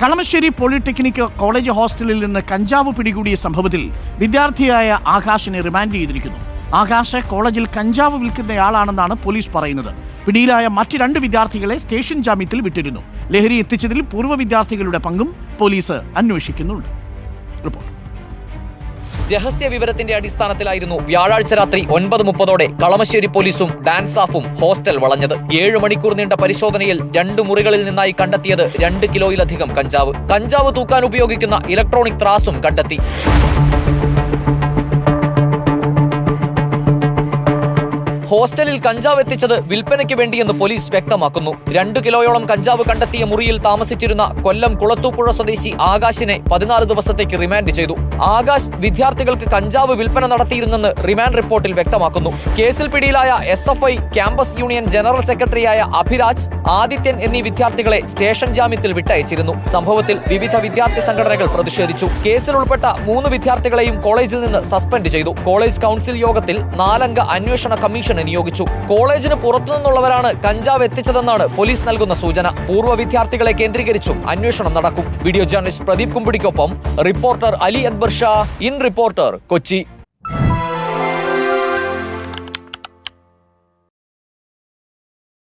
Kalamassery polytechnic college ഹോസ്റ്റലിൽ നിന്ന് കഞ്ചാവ് പിടികൂടിയ സംഭവത്തിൽ വിദ്യാർത്ഥിയായ ആകാശിനെ റിമാൻഡ് ചെയ്തിരിക്കുന്നു. ആകാശ് കോളേജിൽ കഞ്ചാവ് വിൽക്കുന്നയാളാണെന്നാണ് പോലീസ് പറയുന്നത്. പിടിയിലായ മറ്റ് രണ്ട് വിദ്യാർത്ഥികളെ സ്റ്റേഷൻ ജാമ്യത്തിൽ വിട്ടിരുന്നു. ലഹരി എത്തിച്ചതിൽ പൂർവ വിദ്യാർത്ഥികളുടെ പങ്കും പോലീസ് അന്വേഷിക്കുന്നുണ്ട്. റിപ്പോർട്ട്. രഹസ്യ വിവരത്തിന്റെ അടിസ്ഥാനത്തിലായിരുന്നു വ്യാഴാഴ്ച രാത്രി ഒൻപത് മുപ്പതോടെ കളമശ്ശേരി പോലീസും ഡാൻസാഫും ഹോസ്റ്റൽ വളഞ്ഞത്. ഏഴ് മണിക്കൂർ നീണ്ട പരിശോധനയിൽ രണ്ട് മുറികളിൽ നിന്നായി കണ്ടെത്തിയത് രണ്ട് കിലോയിലധികം കഞ്ചാവ്. കഞ്ചാവ് തൂക്കാൻ ഉപയോഗിക്കുന്ന ഇലക്ട്രോണിക് ത്രാസും കണ്ടെത്തി. ഹോസ്റ്റലിൽ കഞ്ചാവ് എത്തിച്ചത് വിൽപ്പനയ്ക്ക് വേണ്ടിയെന്ന് പോലീസ് വ്യക്തമാക്കുന്നു. രണ്ടു കിലോയോളം കഞ്ചാവ് കണ്ടെത്തിയ മുറിയിൽ താമസിച്ചിരുന്ന കൊല്ലം കുളത്തൂപ്പുഴ സ്വദേശി ആകാശിനെ പതിനാല് ദിവസത്തേക്ക് റിമാൻഡ് ചെയ്തു. ആകാശ് വിദ്യാർത്ഥികൾക്ക് കഞ്ചാവ് വിൽപ്പന നടത്തിയിരുന്നെന്ന് റിമാൻഡ് റിപ്പോർട്ടിൽ വ്യക്തമാക്കുന്നു. കേസിൽ പിടിയിലായ S F I campus union general സെക്രട്ടറിയായ അഭിരാജ് ആദിത്യൻ എന്നീ വിദ്യാർത്ഥികളെ സ്റ്റേഷൻ ജാമ്യത്തിൽ വിട്ടയച്ചിരുന്നു. സംഭവത്തിൽ വിവിധ വിദ്യാർത്ഥി സംഘടനകൾ പ്രതിഷേധിച്ചു. കേസിൽ ഉൾപ്പെട്ട മൂന്ന് വിദ്യാർത്ഥികളെയും കോളേജിൽ നിന്ന് സസ്പെൻഡ് ചെയ്തു. കോളേജ് കൗൺസിൽ യോഗത്തിൽ നാലംഗ അന്വേഷണ കമ്മീഷനെ നിയോഗിച്ചു. കോളേജിന് പുറത്തുനിന്നുള്ളവരാണ് കഞ്ചാവ് എത്തിച്ചതെന്നാണ് പോലീസ് നൽകുന്ന സൂചന. പൂർവ വിദ്യാർത്ഥികളെ കേന്ദ്രീകരിച്ചും അന്വേഷണം നടക്കും. Video journalist Pradeep കുമ്പിടിക്കൊപ്പം reporter Ali Akbar Shah in reporter Kochi.